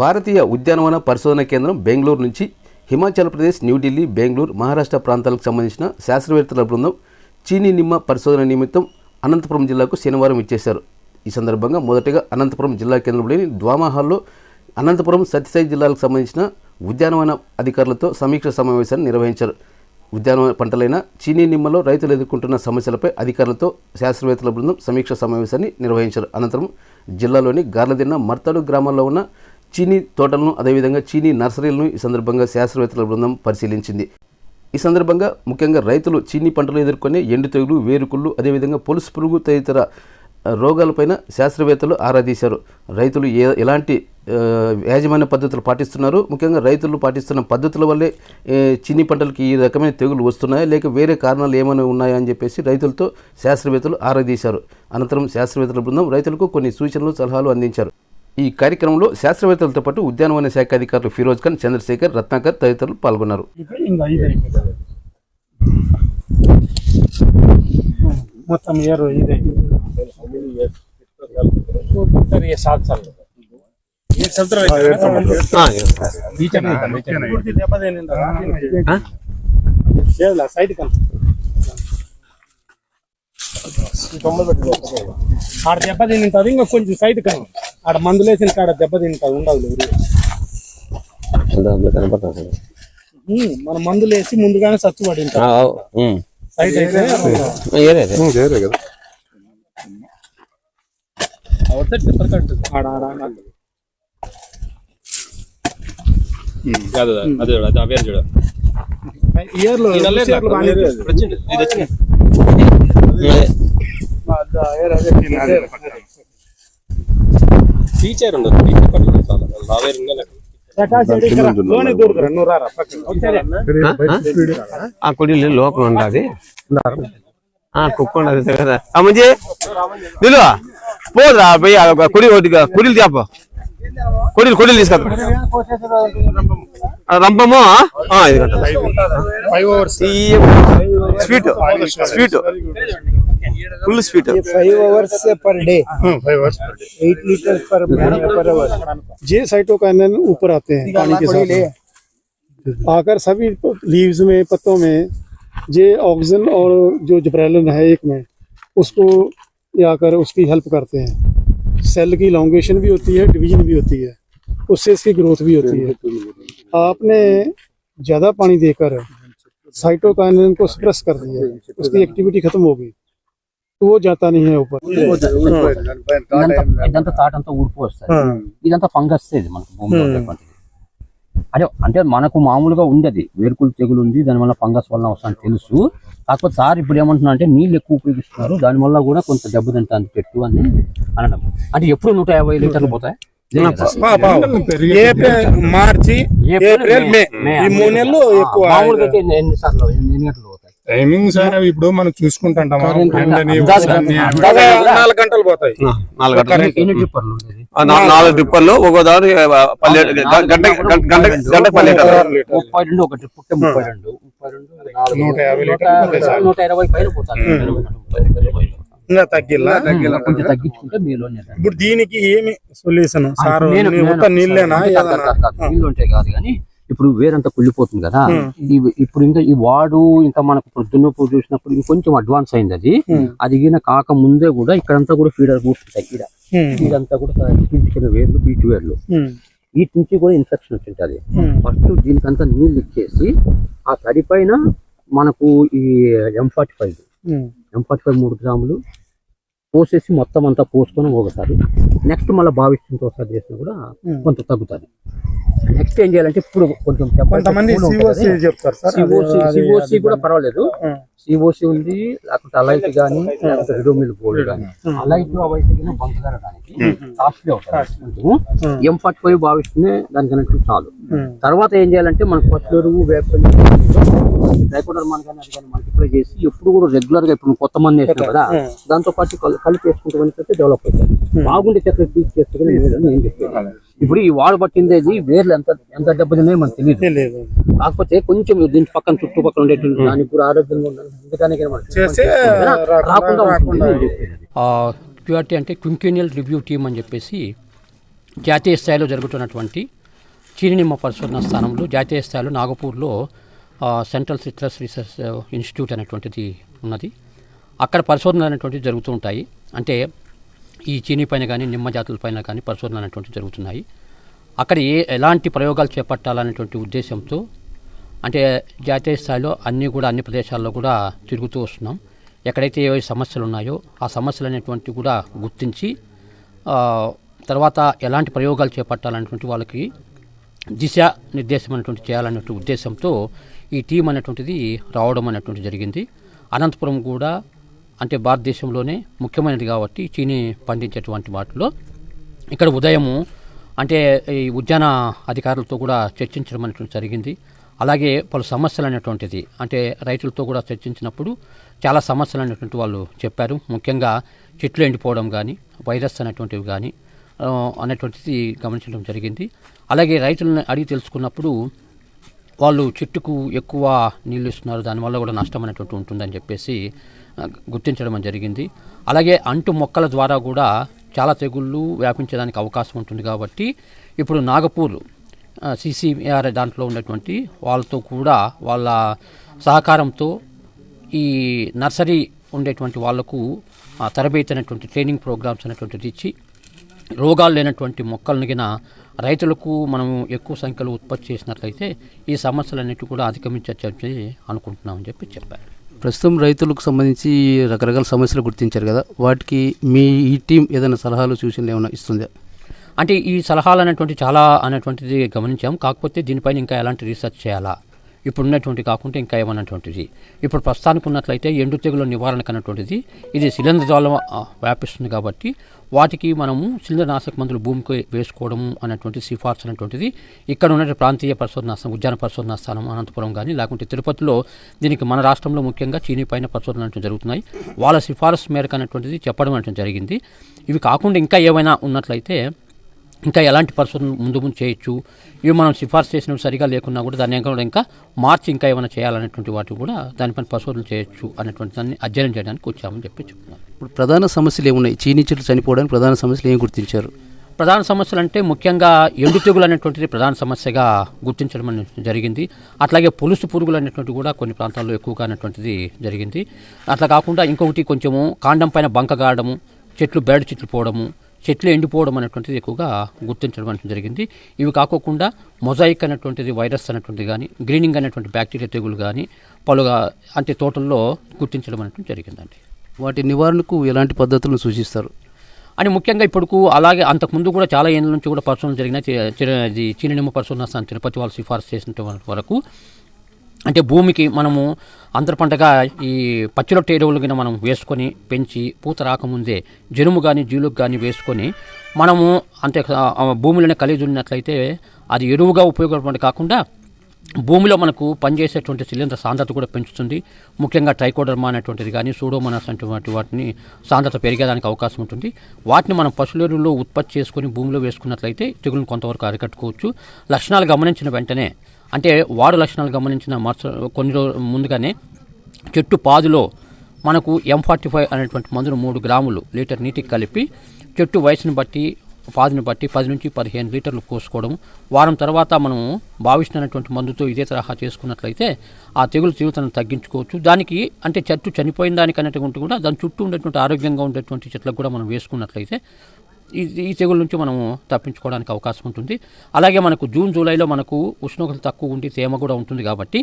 భారతీయ ఉద్యానవన పరిశోధన కేంద్రం బెంగళూరు నుంచి హిమాచల్ ప్రదేశ్ న్యూఢిల్లీ బెంగళూరు మహారాష్ట్ర ప్రాంతాలకు సంబంధించిన శాస్త్రవేత్తల బృందం చీనీ నిమ్మ పరిశోధన నిమిత్తం అనంతపురం జిల్లాకు శనివారం ఇచ్చేశారు. ఈ సందర్భంగా మొదటగా అనంతపురం జిల్లా కేంద్రంలోని ద్వామా హాల్లో అనంతపురం సత్యసాయి జిల్లాలకు సంబంధించిన ఉద్యానవన అధికారులతో సమీక్ష సమావేశాన్ని నిర్వహించారు. ఉద్యానవన పంటలైన చీనీ నిమ్మలో రైతులు ఎదుర్కొంటున్న సమస్యలపై అధికారులతో శాస్త్రవేత్తల బృందం సమీక్ష సమావేశాన్ని నిర్వహించారు. అనంతరం జిల్లాలోని గార్లదిన్న మర్తాడు గ్రామాల్లో ఉన్న చీనీ తోటలను అదేవిధంగా చీనీ నర్సరీలను ఈ సందర్భంగా శాస్త్రవేత్తల బృందం పరిశీలించింది. ఈ సందర్భంగా ముఖ్యంగా రైతులు చీనీ పంటలు ఎదుర్కొనే ఎండు తెగులు వేరుకుళ్ళు అదేవిధంగా పొలుసు పురుగు తదితర రోగాలపైన శాస్త్రవేత్తలు ఆరా తీశారు. రైతులు ఏ ఎలాంటి యాజమాన్య పద్ధతులు పాటిస్తున్నారు? ముఖ్యంగా రైతులు పాటిస్తున్న పద్ధతుల వల్లే చిన్ని పంటలకు పంటలకి ఈ రకమైన తెగులు వస్తున్నాయా? లేక వేరే కారణాలు ఏమైనా ఉన్నాయా అని చెప్పేసి రైతులతో శాస్త్రవేత్తలు ఆరా తీశారు. అనంతరం శాస్త్రవేత్తల బృందం రైతులకు కొన్ని సూచనలు సలహాలు అందించారు. ఈ కార్యక్రమంలో శాస్త్రవేత్తలతో పాటు ఉద్యానవన శాఖ అధికారులు ఫిరోజ్ ఖాన్ చంద్రశేఖర్ రత్నాకర్ తదితరులు పాల్గొన్నారు. సైట్ ఇంకా కొంచెం సైడ్ కన్నా. ఆడ మందులు వేసిన కాడ దెబ్బ తింటుంది ఉండదు ఉమ్, మన మందులు వేసి ముందుగానే సచ్చు పడి సైడ్ అయితే ఆడ ఆడ ఆడ. కాదు అదే చూడు, అది అవేర్ చూడు. ఇయర్లో. వచ్చింది ఇది వచ్చింది. టీచర్ ఉండదు టీచర్ చాలా పక్కకి. ఒకసారి. ఆ? కుడిలు లోపల ఉండాలి ఆ కుక్క ఉండదు కదా. అమ్మజీ నిలువ పోదురా పోయి కుడి ఒకటి కుడిలు తేప కుడిలు కుడిలు తీసుకొద్దా రంపము ఆ, ఇది sweet sweet. Full speed five hours per day five hours eight litre per per hour ये साइटोकाइनन ऊपर आते हैं पानी के साथ आकर सभी लीव्स में पत्तों में ये ऑक्सीजन और जो जबरेलन है एक में उसको आकर उसकी हेल्प करते हैं। सेल की लॉन्गेशन भी होती है डिवीज़न भी होती है। उससे इसकी ग्रोथ भी होती है। आपने ज़्यादा पानी देकर साइटोकाइनिन को सप्रेस कर दिया उसकी एक्टिविटी खत्म हो गई। वो जाता नहीं है ऊपर ఇదంతా ఇదంతా తాట అంతా ఊడిపో వస్తుంది ఇదంతా ఫంగస్ ఇది మనకు భూమిలో ఉండేటువంటిది అదే అంటే మనకు మామూలుగా ఉండేది వేరుకులు తెగులు ఉంది దానివల్ల ఫంగస్ వల్ల వస్తుందని తెలుసు కాకపోతే సార్ ఇప్పుడు ఏమంటున్నా అంటే నీళ్ళు ఎక్కువ ఉపయోగిస్తున్నారు దానివల్ల కూడా కొంత దెబ్బతింటుంది చెట్టు అని అనడం అంటే ఎప్పుడు నూట యాభై లీటర్లు పోతాయి ఏప్రిల్ మార్చి ఏప్రిల్ మే ఈ మూడు నెలలు ఎక్కువ మామూలుగా అయితే ఎన్ని- ఎన్ని సార్లు ఎన్ని ఎన్ని గంటలు పోతాయి టైమింగ్ సార్ అవి ఇప్పుడు మనం చూసుకుంటాం నాలుగు గంటలు పోతాయి. నాలుగు ట్రిప్పర్లు ఒక్కో దాని గంట గంట గంట గంట పల్లె ముప్పై రెండు ఒకటి పుట్టే ముప్పై రెండు ముప్పై రెండు నాలుగు, నూట యాభై నూట లీటర్లు పోతాయి సార్. నూట ఇరవై పైన పోతారు ముప్పై, ఇరవై. ఇంకా తగ్గిల్లా కొంచెం తగ్గించుకుంటే మీలో ఇప్పుడు దీనికి ఏమి సొల్యూషన్ సార్ నీళ్ళేనా. నీళ్ళు ఉంటాయి కాదు కానీ ఇప్పుడు వేరంతా కుళ్ళిపోతుంది కదా. ఇప్పుడు ఇంకా ఈ వాడు ఇంకా మనకు దున్నపు చూసినప్పుడు ఇంకొంచెం అడ్వాన్స్ అయింది అది. అది గిన కాక ముందే కూడా ఇక్కడంతా కూడా ఫీడర్ కూర్చుంటాయి ఉమ్, ఇదంతా కూడా పీల్చుకున్న వేర్లు బీచ్ వేర్లు. వీటి నుంచి కూడా ఇన్ఫెక్షన్ వచ్చింటది ఫస్ట్ దీనికంతా నీళ్ళు ఇచ్చేసి ఆ తడి పైన మనకు ఈ M forty five M forty five మూడు గ్రాములు పోసేసి మొత్తం అంతా పోసుకొని ఒకసారి. నెక్స్ట్ మళ్ళీ భావిస్తుంటే ఒకసారి చేసినా కూడా కొంత తగ్గుతుంది. నెక్స్ట్ ఏం చేయాలంటే ఇప్పుడు కొంచెం కొంతమంది సిఓసి చెప్తారు కూడా పర్వాలేదు. సిఓసి ఉంది లేకపోతే అలైట్ కానీ లేకపోతే రిడోమిల్ గోల్డ్ కానీ అలైట్ అవైట్ కాస్ట్లీ అవుతుంది. ఎం ఫార్టీ ఫైవ్ భావిస్తూనే దానికన్నట్టు చాలు. తర్వాత ఏం చేయాలంటే మనకు ఫస్ట్ ఎరువు కానీ అది కానీ మల్టిప్లై చేసి ఎప్పుడు కూడా రెగ్యులర్గా ఇప్పుడు కొత్త మంది వేసినాం కదా దాంతో పాటు కల్- కలిపి వేసుకుంటే డెవలప్ అవుతుంది. బాగుండే చెట్లు తీసి చేస్తే నేను చెప్పేది ఇప్పుడు ఈ వాడు పట్టిందేది వేర్లు ఎంత ఎంత దెబ్బతిన్నాయో మనకు తెలియదు కాకపోతే కొంచెం దీని పక్కన చుట్టుపక్కల ఉండేటువంటి దానికి కూడా ఆరోగ్యంగా ఉండాలి. అందుకనే మనకి రాకుండా క్యూఆర్టీ అంటే క్వింక్యూనియల్ రివ్యూ టీమ్ అని చెప్పేసి జాతీయ స్థాయిలో జరుగుతున్నటువంటి చీని నిమ్మ పరిశోధన స్థానంలో జాతీయ స్థాయిలో నాగపూర్లో సెంట్రల్ సిట్రస్ రీసెర్చ్ ఇన్స్టిట్యూట్ అనేటువంటిది ఉన్నది. అక్కడ పరిశోధనలు అనేటువంటివి జరుగుతూ ఉంటాయి. అంటే ఈ చీనీ పైన కానీ నిమ్మ జాతుల పైన కానీ పరిశోధనలు అనేటువంటివి జరుగుతున్నాయి. అక్కడ ఏ ఎలాంటి ప్రయోగాలు చేపట్టాలనేటువంటి ఉద్దేశంతో అంటే జాతీయ స్థాయిలో అన్నీ కూడా అన్ని ప్రదేశాల్లో కూడా తిరుగుతూ వస్తున్నాం. ఎక్కడైతే ఏ సమస్యలు ఉన్నాయో ఆ సమస్యలు అనేటువంటివి కూడా గుర్తించి తర్వాత ఎలాంటి ప్రయోగాలు చేపట్టాలనేటువంటి వాళ్ళకి దిశ నిర్దేశం అనేటువంటి చేయాలనేటువంటి ఉద్దేశంతో ఈ టీం అనేటువంటిది రావడం అనేటువంటి జరిగింది. అనంతపురం కూడా అంటే భారతదేశంలోనే ముఖ్యమైనది కాబట్టి చీని పండించేటువంటి వాటిలో. ఇక్కడ ఉదయము అంటే ఈ ఉద్యాన అధికారులతో కూడా చర్చించడం అనేటువంటి జరిగింది. అలాగే పలు సమస్యలు అనేటువంటిది అంటే రైతులతో కూడా చర్చించినప్పుడు చాలా సమస్యలు అనేటువంటి వాళ్ళు చెప్పారు. ముఖ్యంగా చెట్లు ఎండిపోవడం కానీ వైరస్ అనేటువంటివి కానీ అనేటువంటిది గమనించడం జరిగింది. అలాగే రైతులను అడిగి తెలుసుకున్నప్పుడు వాళ్ళు చెట్టుకు ఎక్కువ నీళ్ళు ఇస్తున్నారు దానివల్ల కూడా నష్టం అనేటువంటి ఉంటుందని చెప్పేసి గుర్తించడం జరిగింది. అలాగే అంటు మొక్కల ద్వారా కూడా చాలా తెగుళ్ళు వ్యాపించడానికి అవకాశం ఉంటుంది కాబట్టి ఇప్పుడు నాగపూర్ సిసిఆర్ దాంట్లో ఉన్నటువంటి వాళ్ళతో కూడా వాళ్ళ సహకారంతో ఈ నర్సరీ ఉండేటువంటి వాళ్ళకు తరబేతి అనేటువంటి ట్రైనింగ్ ప్రోగ్రామ్స్ అనేటువంటిది ఇచ్చి రోగాలు లేనటువంటి మొక్కలను గిన రైతులకు మనం ఎక్కువ సంఖ్యలో ఉత్పత్తి చేసినట్లయితే ఈ సమస్యలన్నిటి కూడా అధిగమించవచ్చని అనుకుంటున్నామని చెప్పి చెప్పారు. ప్రస్తుతం రైతులకు సంబంధించి రకరకాల సమస్యలు గుర్తించారు కదా. వాటికి మీ ఈ టీం ఏదైనా సలహాలు సూచనలు ఏమైనా ఇస్తుందా? అంటే ఈ సలహాలు అనేటువంటి చాలా అనేటువంటిది గమనించాం. కాకపోతే దీనిపైన ఇంకా ఎలాంటి రీసెర్చ్ చేయాలా? ఇప్పుడు ఉన్నటువంటి కాకుండా ఇంకా ఏమన్నటువంటిది? ఇప్పుడు ప్రస్తుతానికి ఉన్నట్లయితే ఎండు తెగుల నివారణకు అన్నటువంటిది ఇది శిలీంద్ర జ్వాలం వ్యాపిస్తుంది కాబట్టి వాటికి మనము శిలీంద్రనాశక మందులు భూమికి వేసుకోవడము అనేటువంటి సిఫార్సు అనేటువంటిది ఇక్కడ ఉన్న ప్రాంతీయ పరిశోధనా స్థానం ఉద్యాన పరిశోధన స్థానం అనంతపురం కానీ లేకుంటే తిరుపతిలో దీనికి మన రాష్ట్రంలో ముఖ్యంగా చీనీ పైన పరిశోధన జరుగుతున్నాయి. వాళ్ళ సిఫారసు మేరకు అనేటువంటిది చెప్పడం అనేటువంటి జరిగింది. ఇవి కాకుండా ఇంకా ఏమైనా ఉన్నట్లయితే ఇంకా ఎలాంటి పరిశోధన ముందు ముందు చేయొచ్చు? ఇవి మనం సిఫార్సు చేసినవి సరిగా లేకున్నా కూడా దాన్ని ఇంకా ఇంకా మార్చి ఇంకా ఏమైనా చేయాలనేటువంటి వాటి కూడా దానిపైన పరిశోధన చేయొచ్చు అనేటువంటి దాన్ని అధ్యయనం చేయడానికి వచ్చామని చెప్పి చెప్తున్నారు ఇప్పుడు ప్రధాన సమస్యలు ఏమున్నాయి? చీనీ చెట్లు చనిపోవడానికి ప్రధాన సమస్యలు ఏం గుర్తించారు? ప్రధాన సమస్యలు అంటే ముఖ్యంగా ఎండు తెగులు అనేటువంటిది ప్రధాన సమస్యగా గుర్తించడం జరిగింది. అట్లాగే పులుసు పురుగులు అనేటువంటి కూడా కొన్ని ప్రాంతాల్లో ఎక్కువగా అనేటువంటిది జరిగింది. అట్లా కాకుండా ఇంకొకటి కొంచెము కాండం పైన బంక గాడము చెట్లు బేడ చెట్లు పోవడము చెట్లు ఎండిపోవడం అనేటువంటిది ఎక్కువగా గుర్తించడం అనేది జరిగింది. ఇవి కాకోకుండా మొజాయిక్ అనేటువంటిది వైరస్ అనేటువంటిది కానీ గ్రీనింగ్ అనేటువంటి బ్యాక్టీరియా తెగులు కానీ పలుగా అంటే తోటల్లో గుర్తించడం అనేటువంటి జరిగిందండి. వాటి నివారణకు ఎలాంటి పద్ధతులను సూచిస్తారు? అని ముఖ్యంగా ఇప్పుడుకు అలాగే అంతకుముందు కూడా చాలా ఏళ్ళ నుంచి కూడా చి- ఇది చీననిమ్మ పరిశోధన స్థానం తిరుపతి వాళ్ళు సిఫార్సు చేసిన వరకు అంటే భూమికి మనము అంతర పంటగా ఈ పచ్చిరొట్ట ఎరువులు కింద మనం వేసుకొని పెంచి పూత రాకముందే జనుము కానీ జీలుకు కానీ వేసుకొని మనము అంటే భూమిలోనే కలిగి ఉన్నట్లయితే అది ఎరువుగా ఉపయోగపడే కాకుండా భూమిలో మనకు పనిచేసేటువంటి శిలీంద్ర సాంద్రత కూడా పెంచుతుంది. ముఖ్యంగా ట్రైకోడర్మా అనేటువంటిది కానీ సూడోమనస్ అనేటువంటి వాటిని సాంద్రత పెరిగేదానికి అవకాశం ఉంటుంది. వాటిని మనం పశువుల ఎరువుల్లో ఉత్పత్తి చేసుకొని భూమిలో వేసుకున్నట్లయితే తెగులను కొంతవరకు అరికట్టుకోవచ్చు. లక్షణాలు గమనించిన వెంటనే అంటే వాడు లక్షణాలు గమనించిన మరుస కొన్ని రోజుల ముందుగానే చెట్టు పాదులో మనకు ఎం ఫార్టీ ఫైవ్ అనేటువంటి మందును మూడు గ్రాములు లీటర్ నీటికి కలిపి చెట్టు వయసుని బట్టి పాదుని బట్టి పది నుంచి పదిహేను లీటర్లు పోసుకోవడం వారం తర్వాత మనం భావిస్తున్నటువంటి మందుతో ఇదే తరహా చేసుకున్నట్లయితే ఆ తెగులు తీవ్రతను తగ్గించుకోవచ్చు. దానికి అంటే చెట్టు చనిపోయిన దానికి అనేటువంటి కూడా దాని చుట్టూ ఉండేటువంటి ఆరోగ్యంగా ఉండేటువంటి చెట్లకు కూడా మనం వేసుకున్నట్లయితే ఈ ఈ తెగుల నుంచి మనము తప్పించుకోవడానికి అవకాశం ఉంటుంది. అలాగే మనకు జూన్ జూలైలో మనకు ఉష్ణోగ్రత తక్కువ ఉండి తేమ కూడా ఉంటుంది కాబట్టి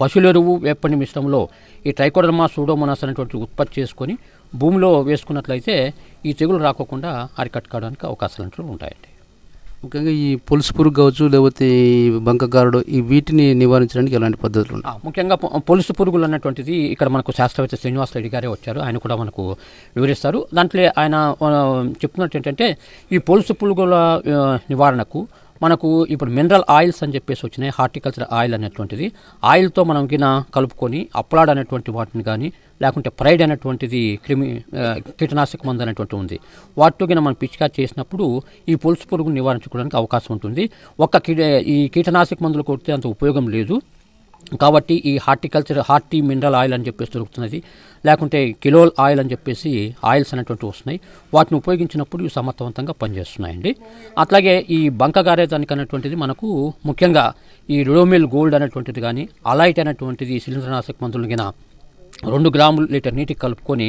పశువుల ఎరువు వేపండి మిశ్రమంలో ఈ ట్రైకోడర్మా సూడోమోనాస్ అనేటువంటి ఉత్పత్తి చేసుకొని భూమిలో వేసుకున్నట్లయితే ఈ తెగులు రాకోకుండా అరికట్టుకోవడానికి అవకాశాలు ఉంటాయండి. ముఖ్యంగా ఈ పులుసు పురుగు కావచ్చు లేకపోతే ఈ బంకగారుడు ఈ వీటిని నివారించడానికి ఎలాంటి పద్ధతులు ఉన్నాయి? ముఖ్యంగా పులుసు పొలుసు పురుగులు అన్నటువంటిది ఇక్కడ మనకు శాస్త్రవేత్త శ్రీనివాస్ రెడ్డి గారే వచ్చారు. ఆయన కూడా మనకు వివరిస్తారు. దాంట్లో ఆయన చెప్తున్నట్టు ఏంటంటే ఈ పొలుసు పురుగుల నివారణకు మనకు ఇప్పుడు మినరల్ ఆయిల్స్ అని చెప్పేసి వచ్చినాయి హార్టికల్చర్ ఆయిల్ అనేటువంటిది. ఆయిల్తో మనం గిన కలుపుకొని అప్లాడ్ అనేటువంటి వాటిని కానీ లేకుంటే ప్రైడ్ అనేటువంటిది క్రిమి కీటనాశక మందు అనేటువంటి ఉంది. వాటితో గిన మనం పిచికారి చేసినప్పుడు ఈ పులుసు పురుగును నివారించుకోవడానికి అవకాశం ఉంటుంది. ఒక్క ఈ కీటనాశక మందులు కొడితే అంత ఉపయోగం లేదు. కాబట్టి ఈ హార్టికల్చర్ హార్టీ మినరల్ ఆయిల్ అని చెప్పేసి దొరుకుతున్నది. లేకుంటే కిలోల్ ఆయిల్ అని చెప్పేసి ఆయిల్స్ అనేటువంటి వస్తున్నాయి. వాటిని ఉపయోగించినప్పుడు ఇవి సమర్థవంతంగా పనిచేస్తున్నాయండి. అట్లాగే ఈ బంక గారేదానికి అనేటువంటిది మనకు ముఖ్యంగా ఈ రుడోమిల్ గోల్డ్ అనేటువంటిది కానీ అలైట్ అనేటువంటిది శిలీంద్రనాశక మందులు గిన రెండు గ్రాములు లీటర్ నీటికి కలుపుకొని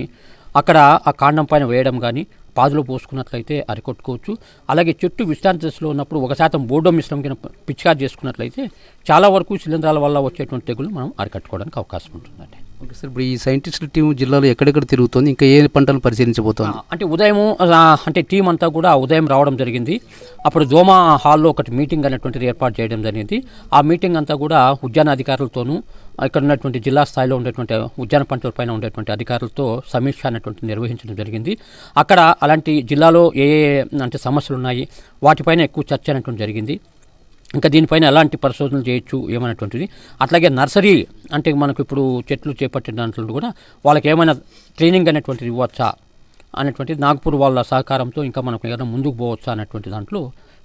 అక్కడ ఆ కాండం పైన వేయడం కానీ పాదులో పోసుకున్నట్లయితే అరికొట్టుకోవచ్చు. అలాగే చెట్టు విశ్రాంతి దశలో ఉన్నప్పుడు ఒక శాతం బోర్డో మిశ్రమం కింద పిచికారి చేసుకున్నట్లయితే చాలా వరకు శిలీంధ్రాల వల్ల వచ్చేటువంటి తెగులు మనం అరికట్టుకోవడానికి అవకాశం ఉంటుందండి. Okay sir. ఇప్పుడు ఈ సైంటిస్ట్ టీం జిల్లాలో ఎక్కడెక్కడ తిరుగుతోంది? ఇంకా ఏ పంటలు పరిశీలించబోతోంది? అంటే ఉదయం అంటే టీం అంతా కూడా ఉదయం రావడం జరిగింది. అప్పుడు జోమా హాల్లో ఒకటి మీటింగ్ అనేటువంటిది ఏర్పాటు చేయడం జరిగింది. ఆ మీటింగ్ అంతా కూడా ఉద్యాన అధికారులతోనూ ఇక్కడ ఉన్నటువంటి జిల్లా స్థాయిలో ఉండేటువంటి ఉద్యాన పంటల పైన ఉండేటువంటి అధికారులతో సమీక్ష అనేటువంటి నిర్వహించడం జరిగింది. అక్కడ అలాంటి జిల్లాలో ఏ అంటే సమస్యలు ఉన్నాయి వాటిపైన ఎక్కువ చర్చ అనేటువంటి జరిగింది. ఇంకా దీనిపైన ఎలాంటి పరిశోధనలు చేయొచ్చు ఏమైనటువంటిది. అట్లాగే నర్సరీ అంటే మనకు ఇప్పుడు చెట్లు చేపట్టిన దాంట్లో కూడా వాళ్ళకి ఏమైనా ట్రైనింగ్ అనేటువంటిది ఇవ్వచ్చా అనేటువంటిది నాగ్పూర్ వాళ్ళ సహకారంతో ఇంకా మనకు ఏదైనా ముందుకు పోవచ్చా అనేటువంటి దాంట్లో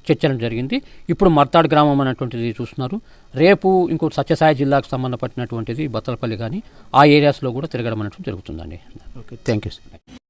చర్చడం జరిగింది. ఇప్పుడు మర్తాడ్ గ్రామం అనేటువంటిది చూస్తున్నారు. రేపు ఇంకోటి సత్యసాయి జిల్లాకు సంబంధపట్టినటువంటిది బత్తలపల్లి కానీ ఆ ఏరియాస్లో కూడా తిరగడం అనేటువంటి జరుగుతుందండి. Okay thank you. సార్